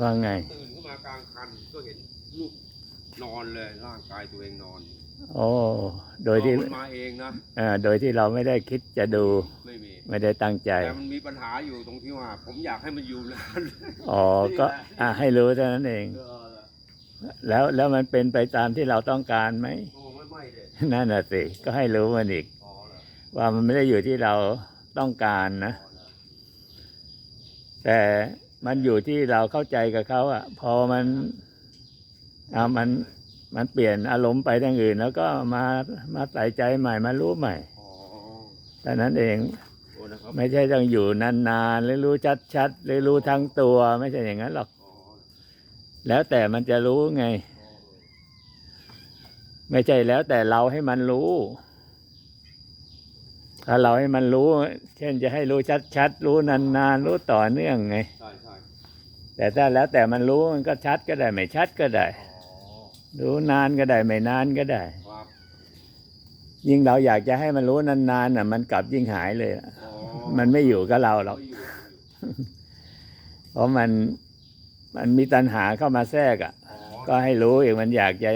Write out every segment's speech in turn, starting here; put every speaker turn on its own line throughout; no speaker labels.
ว่าไง
ตื่นขึ้นมากลางคันก็เห็นลูกนอนเลยร่างกายตัวเองนอน
โอ้โดยที่
มันมาเองนะ
เอ่อโดยที่เราไม่ได้คิดจะดู
ไม่มี
ไม่ได้ตั้งใจ
แต่มันมีปัญหาอยู่ตรงที่ว่า ผมอยากให้มันอยู่นาน
อ๋อก็อะให้รู้เท่านั้นเอง
เออ
แล้วแล้วมันเป็นไปตามที่เราต้องการไหม
โอ้ไม่ไม่เด็ด
นั่นน่ะสิก็ให้รู้มันอีก
พอแล้ว
ว่ามันไม่ได้อยู่ที่เราต้องการนะ
พอแล้ว
แต่ มันอยู่ที่เราเข้าใจกับเขาอะพอมันอ่ามันมันเปลี่ยนอารมณ์ไปทางอื่น แล้วก็มามาใส่ใจใหม่มารู้ใหม่
อ๋อ
แต่นั้นเอง
โอ้นะครับ
ไม่ใช่ต้องอยู่นานๆหรือรู้ชัดๆหรือรู้ทั้งตัว ไม่ใช่อย่างนั้นหรอก
อ๋อ
แล้วแต่มันจะรู้ไง
อ๋อ
ไม่ใช่แล้วแต่เราให้มันรู้ ถ้าเราให้มันรู้ เช่นจะให้รู้ชัดๆรู้นานๆรู้ต่อเนื่องไง
ใช่ใช่
แต่ถ้าแล้วแต่มันรู้มันก็ชัดก็ได้ไม่ชัดก็ได้
อ๋อ
รู้นานก็ได้ไม่นานก็ได้
ครับ
ยิ่งเราอยากจะให้มันรู้นานๆน่ะ มันกลับยิ่งหายเลยอะ
อ๋อ
มันไม่อยู่กับเราหรอก
ไม่อยู่
เพราะมันมันมีตัณหาเข้ามาแทรกอะ
อ๋อ
ก็ให้รู้อีกมันอยากจะ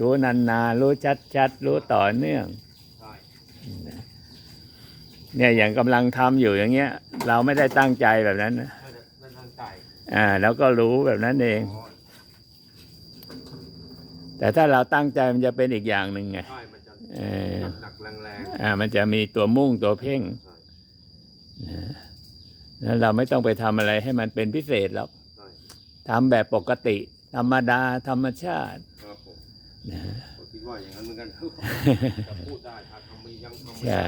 รู้นานๆรู้ชัดๆรู้ต่อเนื่อง
ใช่
เนี่ยอย่างกำลังทำอยู่อย่างเงี้ย เราไม่ได้ตั้งใจแบบนั้นนะ
ไม่ได้ไม่ตั้งใจ
อ่าแล้วก็รู้แบบนั้นเอง
อ๋อ
แต่ถ้าเราตั้งใจมันจะเป็นอีกอย่างหนึ่งไง
ใช่มันจะ
เออ
หนักๆแรง
อ่า มันจะมีตัวมุ่งตัวเพ่ง
ๆใช่
แล้วเราไม่ต้องไปทำอะไรให้มันเป็นพิเศษหรอก
ใช่
ทำแบบปกติ ธรรมดาธรรมชาติ
ครับผม
นะ
ผมคิดว่าอย่างนั้นเหมือนกันจะพูดได้ถ้าทำไม่ยังทำไม่
ใช่
ได้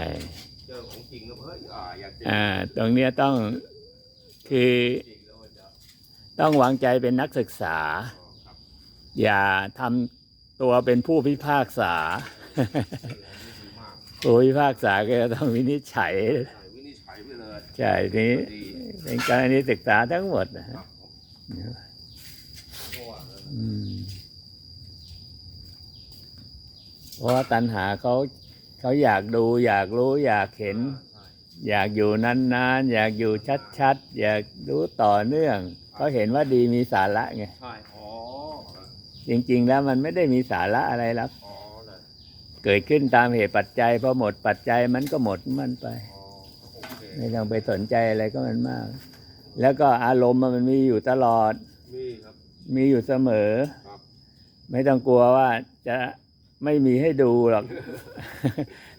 เจอของจริงแล้วเฮ้ยอ่าอยากจะ
อ่า ตรงเนี้ยต้องคือ
จริงแล้วมันจะ
ต้องวางใจเป็นนักศึกษา
อ
ย่าทำตัวเป็นผู้พิพากษา
เออไม่ดีมาก
ผู้พิพากษาก็จะต้องวินิจฉัย
ใช่วินิจฉัยไปเลย
ใช่นี้
ดี
เป็นการนิศึกษาทั้งหมดนะฮะ
เพราะว่า
อืมเพราะว่าตัณหาเขาเขาอยากดูอยากรู้อยากเห็น อยากอยู่นานๆ อยากอยู่ชัดๆ อยากรู้ต่อเนื่อง เขาเห็นว่าดีมีสาระไง
ใช่ อ๋อ
จริง ๆ แล้วมันไม่ได้มีสาระอะไรหรอก
อ๋อเลย
เกิดขึ้นตามเหตุปัจจัยพอหมดปัจจัยมันก็หมดมันไป
อ๋อโอเค
ไม่ต้องไปสนใจอะไรก็มันมาก แล้วก็อารมณ์มันมีอยู่ตลอด
นี่ครับ
มีอยู่เสมอ
ครับ
ไม่ต้องกลัวว่าจะไม่มีให้ดูหรอก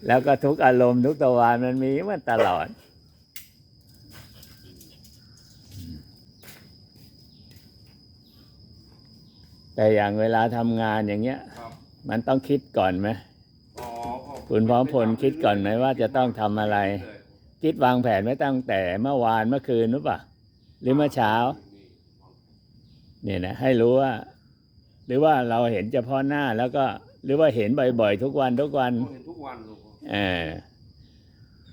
แล้วก็ทุกอารมณ์ทุกตะวันมันมีมันตลอด แต่อย่างเวลาทำงานอย่างเงี้ย
ครับ
มันต้องคิดก่อนไหม
อ๋อก็
คุณพร้อมพลคิดก่อนไหมว่าจะต้องทำอะไร
เลย
คิดวางแผนไว้ตั้งแต่เมื่อวานเมื่อคืนหรือเปล่าหรือเมื่อเช้า เนี่ยนะให้รู้ว่า หรือว่าเราเห็นเฉพาะหน้าแล้วก็ หรือว่าเห็นบ่อยๆ ทุกวันทุกวัน
ผมเห็นทุกวันลูก
เออ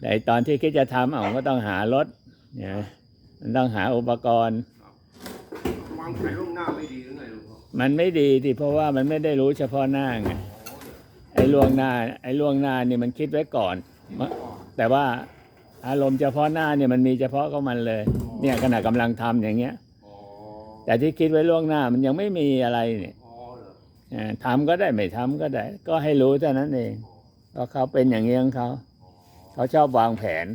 แต่ตอนที่คิดจะทำเอาก็ต้องหารถเนี่ยมันต้องหาอุปกรณ์
วางแผนล่วงหน้าไม่ดี
มันไม่ดีที่เพราะว่ามันไม่ได้รู้เฉพาะหน้าไง
อ๋อ
ไอ้ล่วงหน้า ไอ้ล่วงหน้านี่มันคิดไว้ก่อน
เดี๋ยวก่อน
แต่ว่าอารมณ์เฉพาะหน้าเนี่ยมันมีเฉพาะของมันเลย เนี่ยขณะกำลังทำอย่างเงี้ย
อ๋อ
แต่ที่คิดไว้ล่วงหน้ามันยังไม่มีอะไรเนี่ย
อ๋อเหรอ
เออทำก็ได้ไม่ทำก็ได้ ก็ให้รู้เท่านั้นเองเพราะเขาเป็นอย่างนี้ของเขา
อ๋อ
เขาชอบวางแผน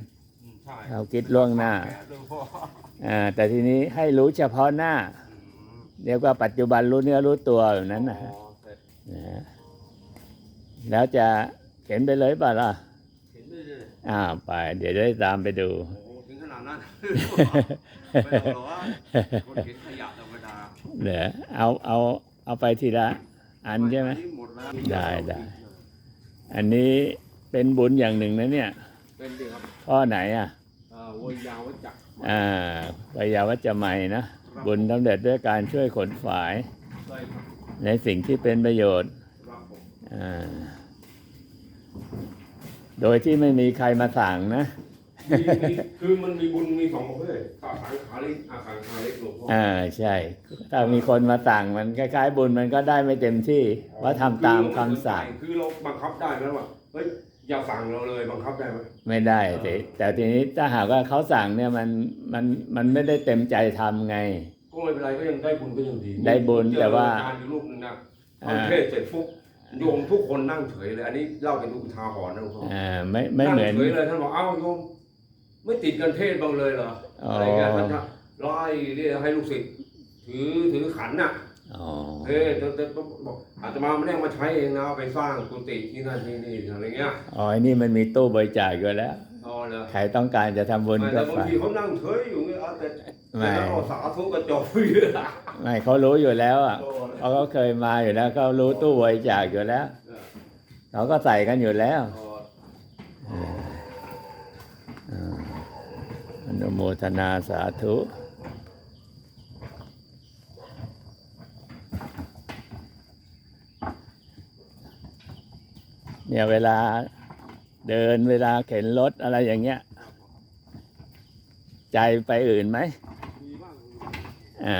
อืมใช่
เขาคิดล่วงหน้า
แผลูกพ่อ
อ่าแต่ทีนี้ให้รู้เฉพาะหน้า
อืม
เรียกว่าปัจจุบันรู้เนื้อรู้ตัวแบบนั้นนะฮะ
อ๋อเสร็จ
นะฮะแล้วจะเห็นไปเลยป่ะล่ะ
เห็นด้วยเลย
อ้าวไป เดี๋ยวได้ตามไปดู
โอ้โหถึงขนาดนั้นไม่ต้องหรอกว่าคนเห็นขยะธรรมดา
เดี๋ยวเอาเอาเอาไปทีละอันใช่ไหม
หมดแล้ว
ได้ได้อันนี้เป็นบุญอย่างหนึ่งนะเนี่ย
เป็นดีครับ
ข้อไหนอะ
เอ่อวัยยาวัจจักร
อ่าวิยาวัจจะใหม่นะ บุญสำเร็จด้วยการช่วยขนฝาย
ใช่ครับ
ในสิ่งที่เป็นประโยชน์
ครับผม
อ่าโดยที่ไม่มีใครมาสั่งนะ
มีมีคือมันมีบุญมีสองประเภทขาขังขาเล็กอาขังขาเล็กหลวงพ่อ
อ่าใช่ ถ้ามีคนมาสั่งมันคล้ายๆ บุญมันก็ได้ไม่เต็มที่ ว่าทำตามคำสั่ง
คือเราบังคับได้ไหมว่าเฮ้ย อย่าสั่งเราเลยบังคับได้ไหม
ไม่ได้สิแต่ทีนี้ถ้าหากว่าเขาสั่งเนี่ยมันมันมันไม่ได้เต็มใจทำไง
ก็ไม่เป็นไรก็ยังได้บุญก็ยังดี
ได้บุญ
เจอ
แต่ว่า
การอยู่รูปหนึงนะ
อ่า
เอาเทศเสร็จปุ๊บโยมทุกคนนั่งเฉยเลยอันนี้เล่าเป็นอุทาหรณ์นะหลวงพ่อ
อ่าไม่ไม่เหมือน
งเฉยเลยท่านบอกเอ้าโยมไม่ติดกันเทศบ้างเลยเหรอ
อ๋ออ
อะไรเงี้ยท่านจะไล่เรียกให้ลูกศิษย์ถือถือขันน่ะ
อ๋อ
เฮ้ยแต่แต่แต่บอก อาตมาไม่ได้เอามาใช้เองนะเอาไปสร้างกุฏิที่นั่นที่นี่อะไรเงี้ย
อ๋อไอ้นี่มันมีตู้บริจาคอยู่แล้ว
อ๋อเลย
ใครต้องการจะทำบุญ
แต่
ก็
บาง
ฝาก
ทีเขานั่งเฉยอยู่เงี้ยเอาแต่
ไม่
แต่แล้วก็สาธุกระจกอยู่อะ
ไม่เขารู้อยู่แล้วอะ
โอ้
เพราะเขาเคยมาอยู่แล้วเขารู้ตู้บริจาคอยู่แล้วเขาก็ใส่กันอยู่แล้ว
อ๋อ
อ่าอนุโมทนาสาธุ เนี่ยเวลาเดินเวลาเข็นรถอะไรอย่างเงี้ย ใจไปอื่นไหมอ่า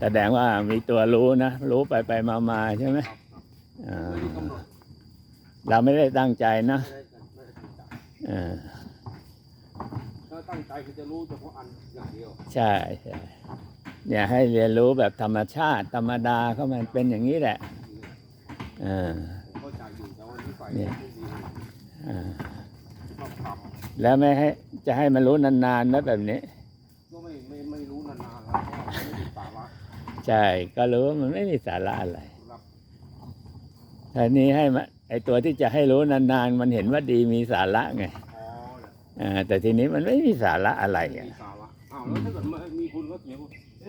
แสดงว่ามีตัวรู้นะ รู้ไปไปมามาใช่ไหมอ่าเราไม่ได้ตั้งใจนะอ่า
ถ้าตั้งใจคือจะรู้เฉพาะอันอย่างเดียว
ใช่ใช่เนี่ยให้เรียนรู้แบบธรรมชาติธรรมดาเขามันเป็นอย่างนี้แหละอ่า
เนี่
ย
ไม่ดี
อ่า
ชอบท
แล้วไม่ให้จะให้มันรู้นานๆนะแบบนี้ำ
ก็ไม่ไม่ไม่รู้นานๆแล้วเพราะว่าไม่ได้สาระ
ใช่ก็รู้ว่ามันไม่มีสาระอะไร
รับ
ทีนี้ให้มาไอตัวที่จะให้รู้นานๆ มันเห็นว่าดีมีสาระไง
อ๋อเนี่ย
อ่าแต่ทีนี้มันไม่มีสาระอะไร
มี
อะ
สาระอ้าวแล้วถ้าเกิดมามีคนก็เถีย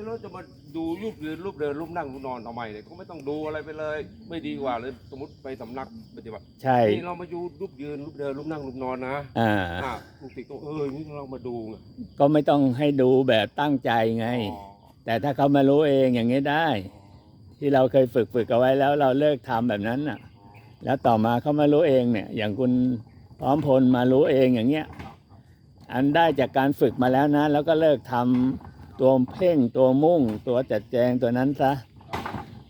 งว่าเอ๊ะเราจะมาดูรูปยืนรูปเดินรูปนั่งรูปนอนทำไมเนี่ยก็ไม่ต้องดูอะไรไปเลย ไม่ดีกว่าเลยสมมติไปสำนักปฏิบัติ
ใช่
นี่เรามาดูรูปยืนรูปเดินรูปนั่งรูปนอนนะ
อ่า
อ่าลูกศิษย์ก็เออนี่เรามาดูไง
ก็ไม่ต้องให้ดูแบบตั้งใจไง
อ๋อ
แต่ถ้าเขามารู้เองอย่างนี้ได้ ที่เราเคยฝึกฝึกเอาไว้แล้วเราเลิกทำแบบนั้นน่ะ แล้วต่อมาเขามารู้เองเนี่ย อย่างคุณพร้อมพลมารู้เองอย่างเงี้ย อันได้จากการฝึกมาแล้วนะ แล้วก็เลิกทำ ตัวเพ่งตัวมุ่ง ตัวจัดแจงตัวนั้นซะ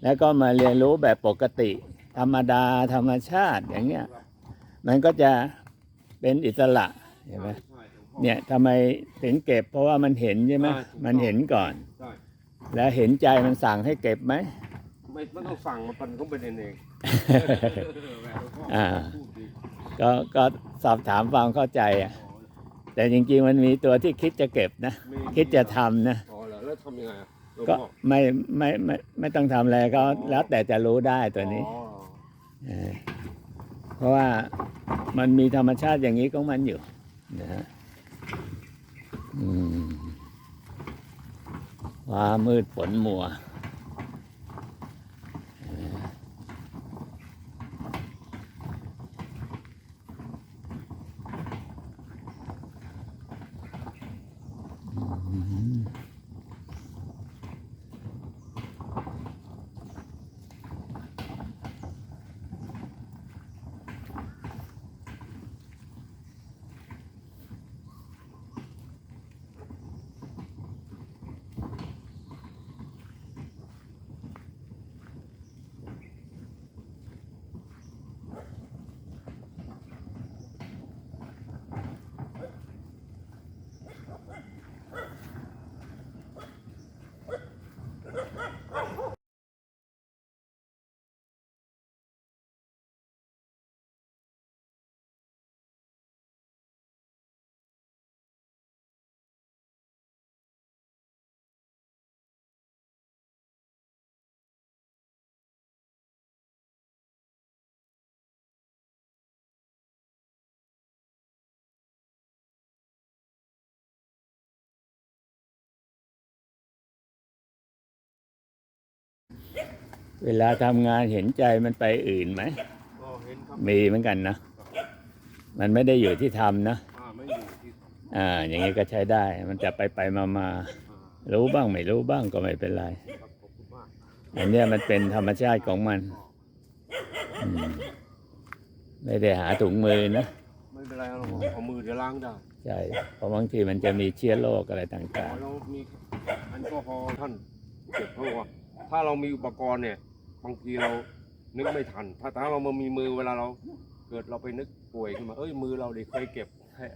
แล้วก็มาเรียนรู้แบบปกติ ธรรมดาธรรมชาติอย่างเงี้ยมันก็จะเป็นอิสระเห็นไหม
ใช่หลวงพ่อ
เนี่ยทำไมถึงเก็บเพราะว่ามันเห็นใช่ไหม
ใช่ถูกต้อง
มันเห็นก่อน
ใช่
แล้วเห็นใจมันสั่งให้เก็บไหม
ไม่ไม่ต้องสั่งมันเป็นต้องเป็นเอง
อ่า
พูดดี
ก็ก็สอบถามความเข้าใจอะ แต่จริงๆมันมีตัวที่คิดจะเก็บนะ
มี
คิดจะทำนะ
อ๋อเหรอแล้วทำยังไงอะหลวง
ก็
พ่อ
ไม่ไม่ไม่ไม่ต้องทำอะไรก็แล้วแต่จะรู้ได้ตัวนี้
อ๋อ
เออเพราะว่ามันมีธรรมชาติอย่างนี้ของมันอยู่นะฮะอืมฟ้ามืดฝนมัว เวลาทำงานเห็นใจมันไปอื่นไหม
ก็เห็นครับ
มีเหมือนกันนะ มันไม่ได้อยู่ที่ทำนะ
อ่าไม่อยู่ที่
อ่า อย่างนี้ก็ใช้ได้ มันจะไปไปมามา
อ่า
รู้บ้างไม่รู้บ้างก็ไม่เป็นไร
ครับขอบคุณมาก
อันเนี้ยมันเป็นธรรมชาติของมันอืมไม่ได้หาถุงมือนะ
ไม่เป็นไรหรอกเอามือเดี๋ยวล้างได้
ใช่ เพราะบางทีมันจะมีเชื้อโรคอะไร
ขอ
ต่าง
เรามีแอลกอฮอล์ท่านเก็บเพราะว่าถ้าเรามีอุปกรณ์เนี่ย บางทีเรานึกไม่ทัน ถ้าถ้าเรามามีมือเวลาเรา เกิดเราไปนึกป่วยขึ้นมา เอ้ยมือเราเด็กเคยเก็บแค่